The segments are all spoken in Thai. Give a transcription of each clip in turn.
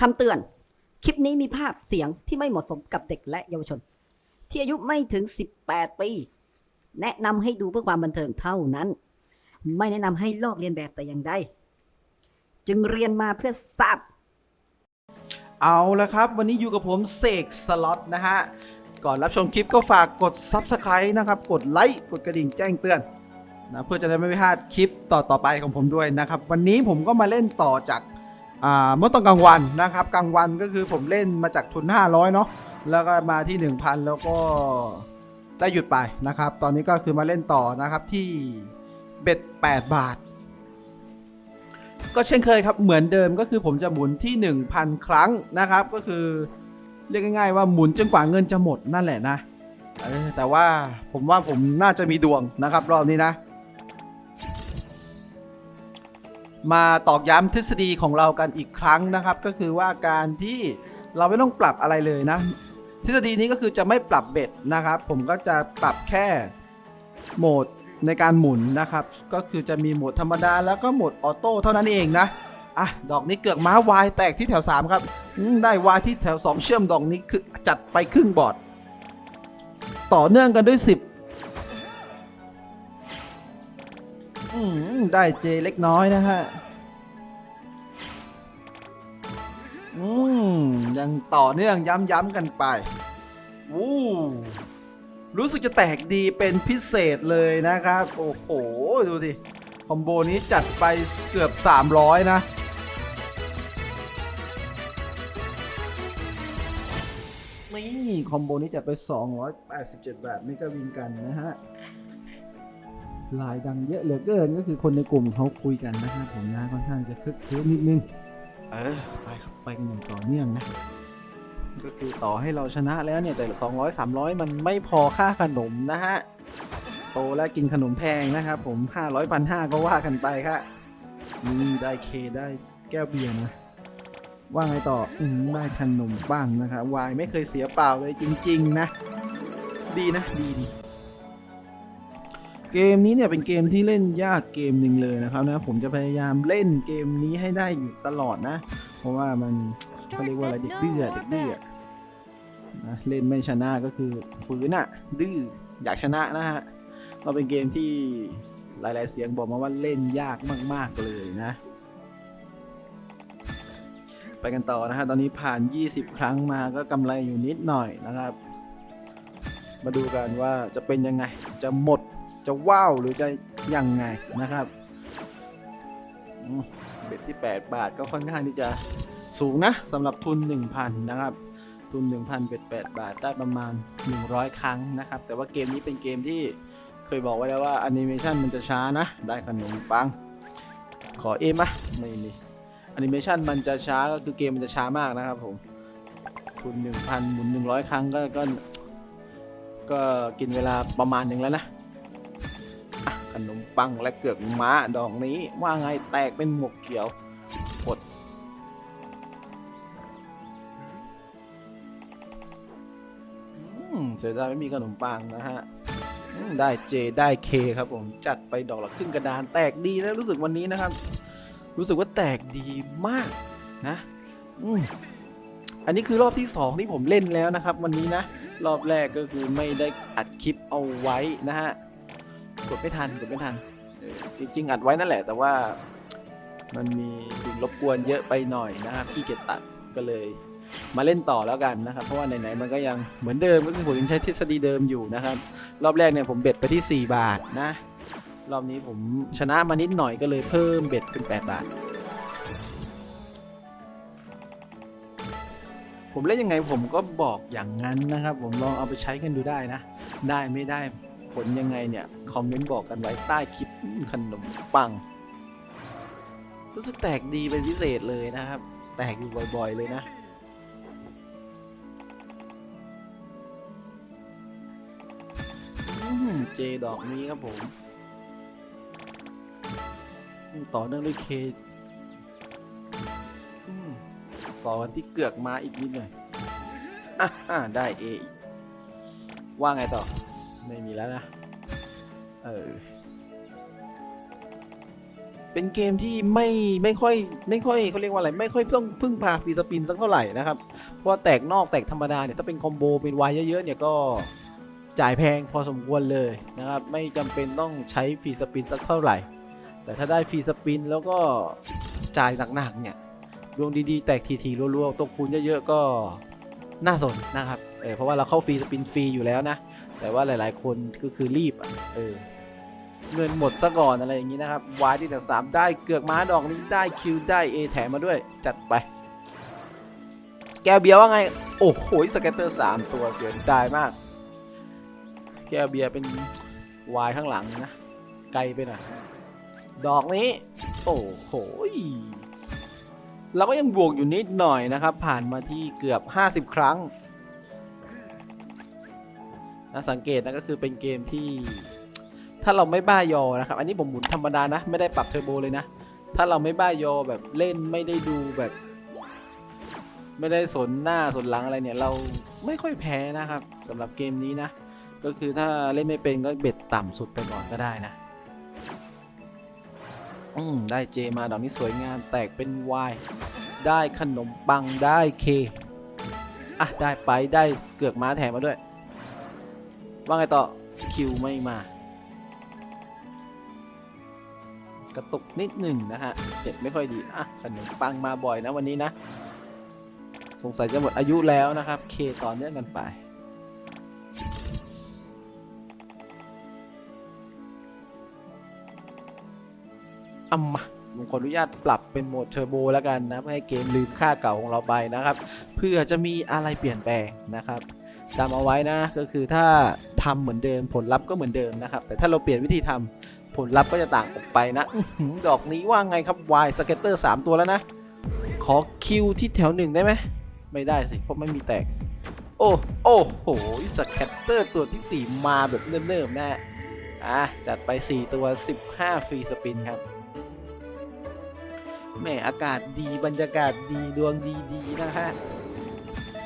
คำเตือน คลิปนี้มีภาพเสียงที่ไม่เหมาะสมกับเด็กและเยาวชน ที่อายุไม่ถึง 18 ปี แนะนำให้ดูเพื่อความบันเทิงเท่านั้น ไม่แนะนำให้ลอกเลียนแบบแต่อย่างใด จึงเรียนมาเพื่อทราบ เอาละครับ วันนี้อยู่กับผมเสกสล็อตนะฮะ ก่อนรับชมคลิปก็ฝากกด Subscribe นะครับ กดไลค์กดกระดิ่งแจ้งเตือนนะเพื่อจะได้ไม่พลาดคลิปต่อๆไปของผมด้วยนะครับ วันนี้ผมก็มาเล่นต่อจาก เมื่อตอนกลางวันนะครับกลางวันก็คือผมเล่นมาจากทุน 500 เนาะแล้วก็มาที่ 1,000 แล้วก็ได้หยุดไปนะครับ ตอนนี้ก็คือมาเล่นต่อนะครับที่เบ็ด8 บาท ก็เช่นเคยครับเหมือนเดิมก็คือผมจะหมุนที่ 1,000 ครั้งนะครับ ก็คือเรียกง่ายๆว่าหมุนจนกว่าเงินจะหมดนั่นแหละนะแต่ว่าผมว่าผมน่าจะมีดวงนะครับรอบนี้นะ มาตอกย้ำทฤษฎีของเรากันอีกครั้งนะครับ ก็คือว่าการที่เราไม่ต้องปรับอะไรเลยนะ ทฤษฎีนี้ก็คือจะไม่ปรับเบ็ดนะครับ ผมก็จะปรับแค่โหมดในการหมุนนะครับ ก็คือจะมีโหมดธรรมดาแล้วก็โหมดออโต้เท่านั้นเองนะอะดอกนี้เกือกม้าวายแตกที่แถว 3 ครับได้วายที่แถว 2 เชื่อมดอกนี้คือจัดไปครึ่งบอร์ดต่อเนื่องกันด้วย 10 ได้เจเล็กน้อยนะฮะอืมยังต่อเนื่องย้ำๆกันไปวู้รู้สึกจะแตกดีเป็นพิเศษเลยนะครับ โอ้โห ดูดิ คอมโบนี้จัดไปเกือบ 300 นะนี่คอมโบนี้จัดไป 287 บาทไม่ก็วินกันนะฮะ ลายดังเยอะเหลือเกินก็คือคนในกลุ่มเขาคุยกันนะครับผมนะค่อนข้างจะคึกคืนนิดนึง เออไปครับไปกันอย่างต่อเนื่องนะก็คือต่อให้เราชนะแล้วเนี่ยแต่ 200 300 มันไม่พอค่าขนมนะฮะโตแล้วกินขนมแพงนะครับผม 500พันห้าก็ว่ากันไปครับนี่ได้เคได้แก้วเบียร์นะ ว่าไงต่ออืมได้ขนมบ้างนะครับวายไม่เคยเสียเปล่าเลยจริง ๆ นะ ดีนะดีดี เกมนี้เนี่ยเป็นเกมที่เล่นยากเกมหนึ่งเลยนะครับนะผมจะพยายามเล่นเกมนี้ให้ได้อยู่ตลอดนะ เพราะว่ามันเขาเรียกว่าอะไรเด็กดื้อเด็กดื้อนะเล่นไม่ชนะก็คือฝืนอะดื้ออยากชนะนะฮะเราเป็นเกมที่หลาย ๆ เสียงบอกมาว่าเล่นยากมาก ๆ เลยนะ ไปกันต่อนะฮะตอนนี้ผ่าน 20 ครั้งมาก็กำไรอยู่นิดหน่อยนะครับ มาดูกันว่าจะเป็นยังไงจะหมด จะว้าวหรือจะยังไงนะครับเบ็ดที่ 8 บาทก็ค่อนข้างที่จะสูงนะสำหรับทุน 1,000 นะครับ ทุน 1,000 เบ็ด 8 บาทได้ประมาณ 100 ครั้งนะครับ แต่ว่าเกมนี้เป็นเกมที่เคยบอกไว้แล้วว่าแอนิเมชันมันจะช้านะ ได้ขนมปัง ขอเอมะไม่มีแอนิเมชันมันจะช้าก็คือเกมมันจะช้ามากนะครับผมทุน 1,000 หมุน 100 ครั้งก็ก็ก็กินเวลาประมาณหนึ่งแล้วนะ นมปังและเกือกม้าดอกนี้ว่าไงแตกเป็นหมวกเขียวหดอืมเสียดายไม่มีขนมปังนะฮะได้เจได้เคครับผมจัดไปดอกละครึ่งกระดานแตกดีแล้วรู้สึกวันนี้นะครับ รู้สึกว่าแตกดีมากนะอันนี้คือรอบที่สองที่ผมเล่นแล้วนะครับ วันนี้นะ รอบแรกก็คือไม่ได้อัดคลิปเอาไว้นะฮะ กดไม่ทันกดไม่ทันเออจริงๆอัดไว้นั่นแหละ แต่ว่ามันมีสิ่งรบกวนเยอะไปหน่อยนะครับที่เกียจตัดก็เลยมาเล่นต่อแล้วกันนะครับ เพราะว่าไหนๆมันก็ยังเหมือนเดิมก็คือผมยังใช้ทฤษฎีเดิมอยู่นะครับ รอบแรกเนี่ยผมเบ็ดไปที่ 4 บาทนะ รอบนี้ผมชนะมานิดหน่อยก็เลยเพิ่มเบ็ดเป็น 8 บาท ผมเล่นยังไงผมก็บอกอย่างนั้นนะครับ ผมลองเอาไปใช้กันดูได้นะ ได้ไม่ได้ ลยังไงเนี่ย คอมเมนต์บอกกันไว้ใต้คลิปขนมปัง รู้สึกแตกดีเป็นพิเศษเลยนะครับ แตกอยู่บ่อยๆเลยนะ เจดอกนี้ครับผม ต่อเนื่องด้วยเคต่อวันที่เกือกมาอีกนิดหน่อย อะได้เอว่าไงต่อ ไม่มีแล้วนะ เออ เป็นเกมที่ไม่ไม่ค่อยไม่ค่อยเขาเรียกว่าอะไรไม่ค่อยต้องพึ่งพาฟรีสปินสักเท่าไหร่นะครับ เพราะว่าแตกนอกแตกธรรมดาเนี่ยถ้าเป็นคอมโบเป็นวายเยอะๆเนี่ยก็จ่ายแพงพอสมควรเลยนะครับ ไม่จำเป็นต้องใช้ฟรีสปินสักเท่าไหร่ แต่ถ้าได้ฟรีสปินแล้วก็จ่ายหนักๆเนี่ยดวงดีๆ แตกทีๆรัวๆตกคูณเยอะๆก็น่าสนนะครับ เออเพราะว่าเราเข้าฟรีสปินฟรีอยู่แล้วนะ แต่ว่าหลาย ๆ คนก็คือรีบอะเออเงินหมดซะก่อนอะไรอย่างนี้นะครับวายที่แต่สามได้เกือกม้าดอกนี้ได้คิวได้เอแถมมาด้วยจัดไป แกเบียร์ว่าไง โอ้โหสเก็ตเตอร์สามตัวเสียดายมาก แกเบียร์เป็นวายข้างหลังนะไกลไปหน่อยดอกนี้ โอ้โหเราก็ยังบวกอยู่นิดหน่อยนะครับ ผ่านมาที่เกือบ 50 ครั้ง นะสังเกตนะก็คือเป็นเกมที่ ถ้าเราไม่บ้ายอนะครับ อันนี้ผมหมุนธรรมดานะ ไม่ได้ปรับเทอร์โบเลยนะ ถ้าเราไม่บ้ายอแบบเล่นไม่ได้ดูแบบ ไม่ได้สนหน้าสนหลังอะไรเนี่ย เราไม่ค่อยแพ้นะครับสำหรับเกมนี้นะ ก็คือถ้าเล่นไม่เป็นก็เบ็ดต่ำสุดไปก่อนก็ได้นะอืมได้เจมาดอกนี้สวยงามแตกเป็น Y ได้ขนมปังได้เคอะได้ไปได้เกือกม้าแถมมาด้วย ว่าไงต่อ คิวไม่มา กระตุกนิดหนึ่งนะฮะเจ็ดไม่ค่อยดี อะขนมปังมาบ่อยนะวันนี้นะ สงสัยจะหมดอายุแล้วนะครับ เคต่อเนื่องกันไปอ่ำมาผมขออนุญาตปรับเป็นโหมดเทอร์โบแล้วกันนะเพื่อให้เกมลืมค่าเก่าของเราไปนะครับ เพื่อจะมีอะไรเปลี่ยนแปลงนะครับจำเอาไว้นะก็คือถ้า ทำเหมือนเดิม ผลลัพธ์ก็เหมือนเดิมนะครับ แต่ถ้าเราเปลี่ยนวิธีทำผลลัพธ์ก็จะต่างออกไปนะ ดอกนี้ว่าไงครับ Y สเก็ตเตอร์3ตัวแล้วนะ ขอคิวที่แถวหนึ่งได้ไหม ไม่ได้สิ เพราะไม่มีแตก โอ้โอ้โหสเก็ตเตอร์ตัวที่ 4 มาแบบเนิ่มๆนะฮะอะ จัดไป 4 ตัว 15 ฟรีสปินครับแหมอากาศดีบรรยากาศดีดวงดีดีๆนะฮะ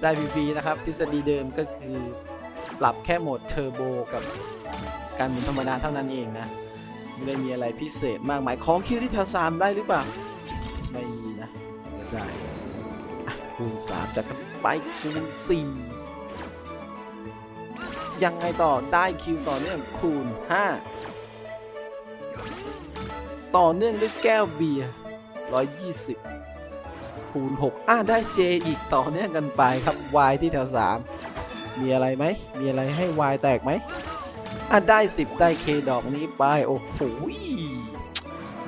ได้ฟรีๆนะครับ ทฤษฎีเดิมก็คือ ปรับแค่โหมดเทอร์โบกับการหมุนธรรมดาเท่านั้นเองนะ ไม่ได้มีอะไรพิเศษมากมายของคิวที่แถว3ได้หรือเปล่า ไม่มีนะเสียดายอะคูณ3จากกันไปคูณ4ยังไงต่อได้คิวต่อเนื่องคูณ5ต่อเนื่องด้วยแก้วเบียร์120 คูณ 6 อ่าได้เจอีกต่อเนื่องกันไปครับ Y ที่แถว 3 มีอะไรไหม มีอะไรให้ Y แตกไหมอะได้ 10 ได้ K ดอกนี้ไป โอ้โห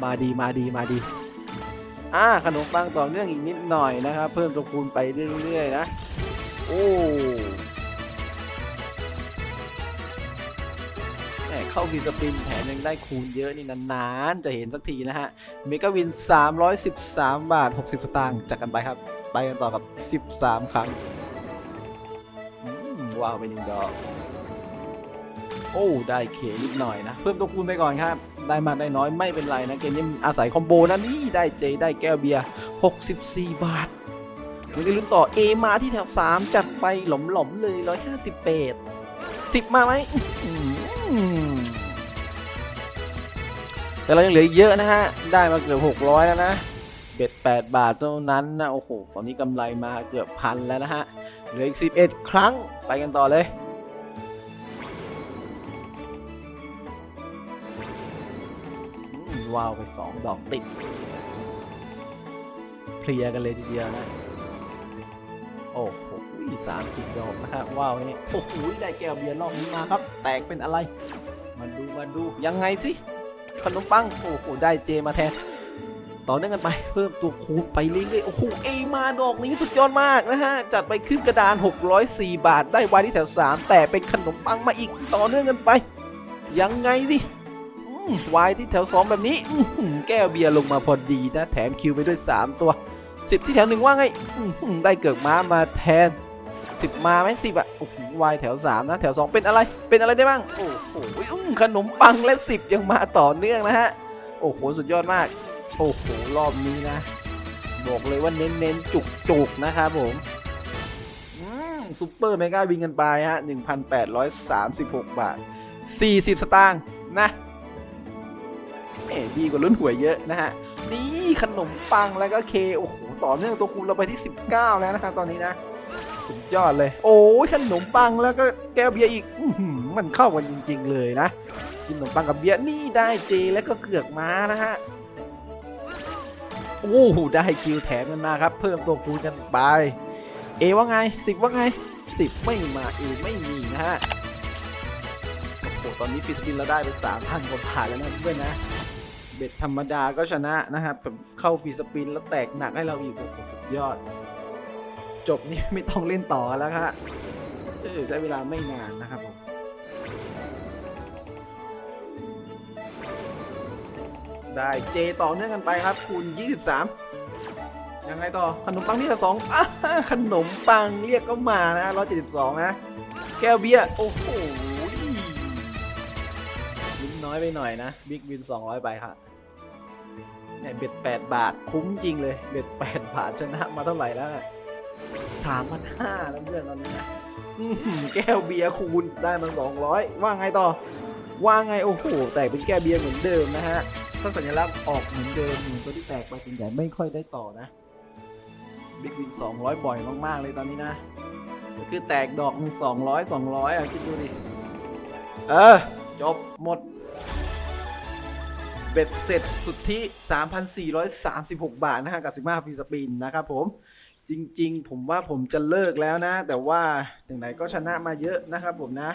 มาดีมาดีมาดี อ่าขนมปังต่อเนื่องอีกนิดหน่อยนะครับ เพิ่มตัวคูณไปเรื่อยๆนะ โอ้แหมเข้าวีสปินแถมยังได้คูณเยอะนี่นานๆ จะเห็นสักทีนะฮะ เมกาวิน 313 บาท 60 สตางค์จากกันไปครับ ไปกันต่อกับ 13 ครั้ง ว้าวไปหนึ่งดอก โอ้ได้เคนิดหน่อยนะ เพิ่มตัวคูณไปก่อนครับ ได้มากได้น้อยไม่เป็นไรนะเกมนี้อาศัยคอมโบนะนี่ได้เจได้แก้วเบียร์64 บาทยังได้ลุ้นต่อ A มาที่แถว 3 จัดไปหลอมๆเลย 150เปด10 มาไหมแต่เรายังเหลืออีกเยอะนะฮะ ได้มาเกือบ600 แล้วนะ เบ็ด8บาทเท่านั้นนะ โอ้โห ตอนนี้กำไรมาเกือบพันแล้วนะฮะ เหลืออีก11ครั้ง ไปกันต่อเลยว้าวไปสองดอกติด เพลียกันเลยทีเดียวนะ โอ้โหสามสิบดอกนะครับว้าวนี่โอ้โห ได้แก้วเบียร์รอบนี้มาครับ แตกเป็นอะไร มาดู มาดู ยังไงสิ ขนมปัง โอ้โห ได้เจมาแทน ต่อเนื่องกันไปเพิ่มตัวคูณไปเรื่อยๆโอ้โหเอมาดอกนี้สุดยอดมากนะฮะจัดไปขึ้นกระดาน 604 บาท ได้วายที่แถว 3 แต่เป็นขนมปังมาอีกต่อเนื่องกันไป ยังไงสิวายที่แถว 2 แบบนี้แก้วเบียร์ลงมาพอดีนะ แถมคิวไปด้วย 3 ตัว 10 ที่แถวหนึ่งว่าไงได้เกิดม้ามาแทน 10 มาไหมสิบอะโอ้โหวายแถว 3 นะ แถว 2 เป็นอะไร เป็นอะไรได้บ้าง โอ้โหขนมปังและ 10 ยังมาต่อเนื่องนะฮะ โอ้โห สุดยอดมาก โอ้โห รอบนี้นะ บอกเลยว่าเน้นๆจุกๆนะครับผมซุปเปอร์เมกาวิงกันไปฮะ 1,836 บาท 40 สตางค์นะแหมดีกว่าลุ้นหวยเยอะนะฮะ นี่ขนมปังแล้วก็เค โอ้โห ต่อเนื่องตัวคูณเราไปที่ 19 แล้วนะครับตอนนี้นะสุดยอดเลย โอ้ยขนมปังแล้วก็แก้วเบียร์อีกอมันเข้ากันจริง ๆ เลยนะ กินขนมปังกับเบียร์นี่ได้เจแล้วก็เกือกม้านะฮะ อ้โหได้คิวแถมกันมาครับ เพิ่มตัวคูณกันไป เอว่าไงสิบว่าไงสิบไม่มาเอไม่มีนะฮะโอ้โหตอนนี้ฟิสปินเราได้ไปสามพันกว่าบาทแล้วนะเพื่อนนะเบ็ดธรรมดาก็ชนะนะครับเข้าฟรีสปินแล้วแตกหนักให้เราอีกโอ้โหสุดยอด จบนี่ไม่ต้องเล่นต่อแล้วครับเออใช้เวลาไม่นานนะครับผม ได้เจต่อเนื่องกันไปครับ คูณ 23 ยังไงต่อขนมปังที่สองอขนมปังเรียกก็มานะ 172 นะ แก้วเบียร์โอ้โหลิ้นน้อยไปหน่อยนะ บิ๊กวิน 200 ไปครับเนี่ยเบ็ด 8 บาทคุ้มจริงเลย เบ็ด 8 บาทชนะมาเท่าไหร่แล้วน่ะ3,500แล้วเพื่อนตอนนี้แก้วเบียร์คูณได้มา200ว่าไงต่อ ว่าไงโอ้โห แตกเป็นแก้เบียร์เหมือนเดิมนะฮะถ้าสัญลักษณ์ออกเหมือนเดิมหนึ่งตัวที่แตกไปส่วนใหญ่ไม่ค่อยได้ต่อนะบิ๊กวิน200 บ่อยมาก ๆ เลยตอนนี้นะคือแตกดอกหนึ่งสองร้อยสองร้อยอะ คิดดูดิ เออ จบหมด เบ็ดเสร็จสุดที่3,436 บาท นะฮะ กับ 15ฟรีสปิน นะครับผม จริง ๆ ผมว่าผมจะเลิกแล้วนะ แต่ว่าอย่างไหนก็ชนะมาเยอะนะครับผมนะ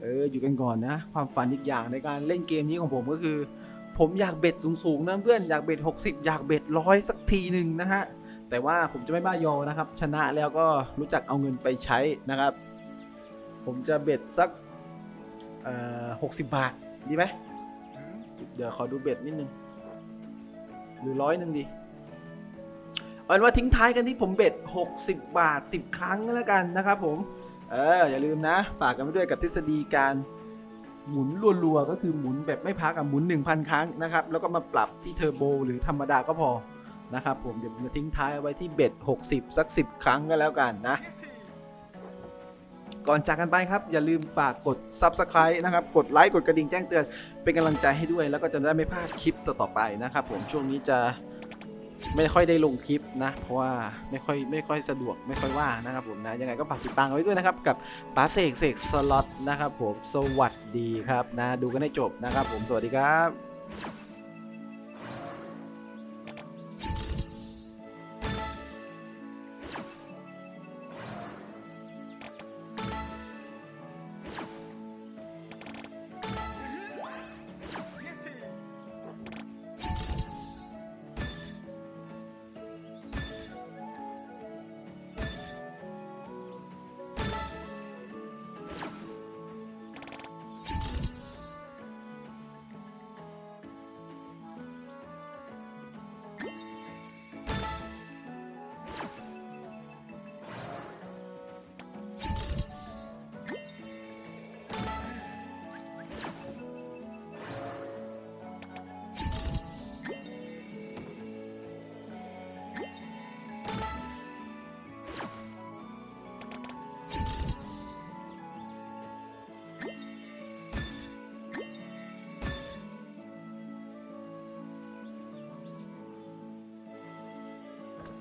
เอออยู่กันก่อนนะ ความฝันอีกอย่างในการเล่นเกมนี้ของผมก็คือ ผมอยากเบ็ดสูงๆนะเพื่อนอยากเบ็ด 60 อยากเบ็ดร้อยสักทีหนึ่งนะฮะแต่ว่าผมจะไม่บ้ายอนะครับ ชนะแล้วก็รู้จักเอาเงินไปใช้นะครับ ผมจะเบ็ดสักหกสิบบาทดีไหมเดี๋ยวขอดูเบ็ดนิดนึงหรือร้อยหนึ่งดีเอาเป็นว่าทิ้งท้ายกันที่ผมเบ็ด 60 บาท 10 ครั้งแล้วกันนะครับผม เอออย่าลืมนะ ฝากกันไปด้วยกับทฤษฎีการหมุนรัวๆ ก็คือหมุนแบบไม่พักอะหมุน 1,000 ครั้งนะครับ แล้วก็มาปรับที่เทอร์โบหรือธรรมดาก็พอนะครับผมเดี๋ยวมจะทิ้งท้ายเอาไว้ที่เบ็ด 60 สัก 10 ครั้งก็แล้วกันนะ ก่อนจากกันไปครับ อย่าลืมฝากกด Subscribe นะครับ กดไลค์กดกระดิ่งแจ้งเตือน เป็นกำลังใจให้ด้วย แล้วก็จะได้ไม่พลาดคลิปต่อๆไปนะครับผมช่วงนี้จะ ไม่ค่อยได้ลงคลิปนะ เพราะว่าไม่ค่อยไม่ค่อยสะดวกไม่ค่อยว่างนะครับผมนะ ยังไงก็ฝากติดตามไว้ด้วยนะครับ กับป้าเสกเสกสล็อตนะครับผมสวัสดีครับนะ ดูกันให้จบนะครับผมสวัสดีครับ